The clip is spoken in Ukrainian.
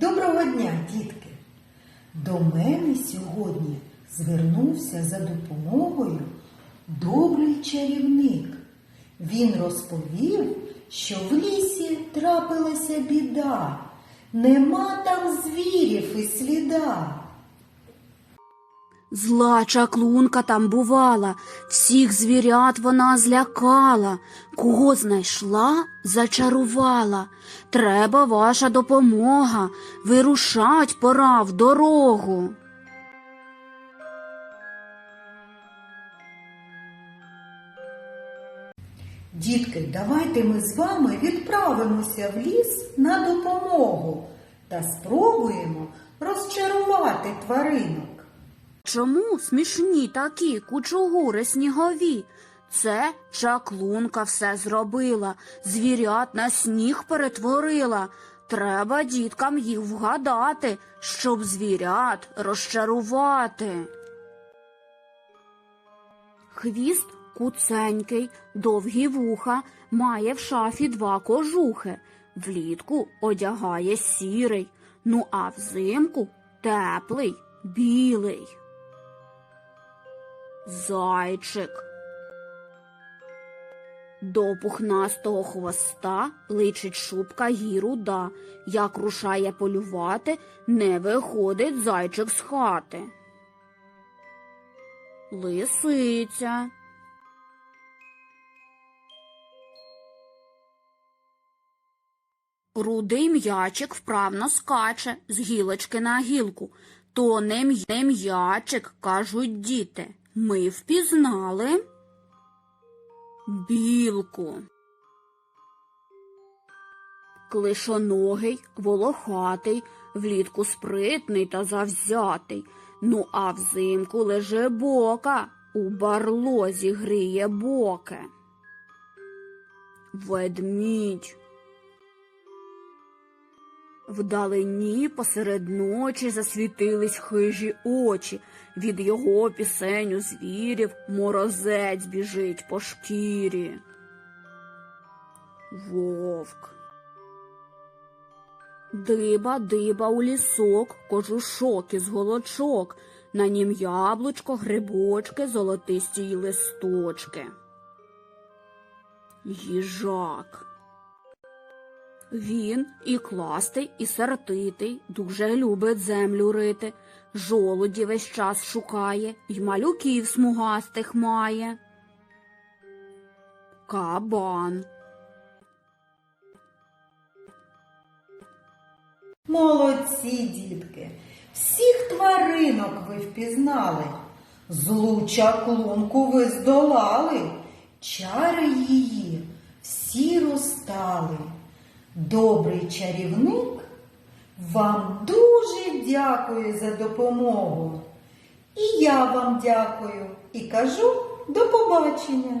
Доброго дня, дітки! До мене сьогодні звернувся за допомогою добрий чарівник. Він розповів, що в лісі трапилася біда, нема там звірів і сліда. Зла чаклунка там бувала, всіх звірят вона злякала, кого знайшла, зачарувала. Треба ваша допомога, вирушать пора в дорогу. Дітки, давайте ми з вами відправимося в ліс на допомогу та спробуємо розчарувати тваринок. Чому смішні такі кучугури снігові? Це чаклунка все зробила, звірят на сніг перетворила. Треба діткам їх вгадати, щоб звірят розчарувати. Хвіст куценький, довгі вуха, має в шафі два кожухи. Влітку одягає сірий, ну а взимку теплий, білий. Зайчик. До пухнастого хвоста личить шубка й руда. Як рушає полювати, не виходить зайчик з хати. Лисиця. Рудий м'ячик вправно скаче з гілочки на гілку. То не м'ячик, кажуть діти. Ми впізнали білку. Клишоногий, волохатий, влітку спритний та завзятий. Ну а взимку леже бока, у барлозі гріє боки. Ведмідь. Вдалині посеред ночі засвітились хижі очі. Від його пісень у звірів морозець біжить по шкірі. Вовк. Диба, диба у лісок, кожушок із голочок, на нім яблучко, грибочки, золотисті й листочки. Їжак. Він і кластий, і сердитий, дуже любить землю рити, жолуді весь час шукає, й малюків смугастих має. Кабан. Молодці, дітки! Всіх тваринок ви впізнали, злу чаклунку ви здолали, чари її всі розтали. Добрий чарівник вам дуже дякує за допомогу. І я вам дякую і кажу до побачення.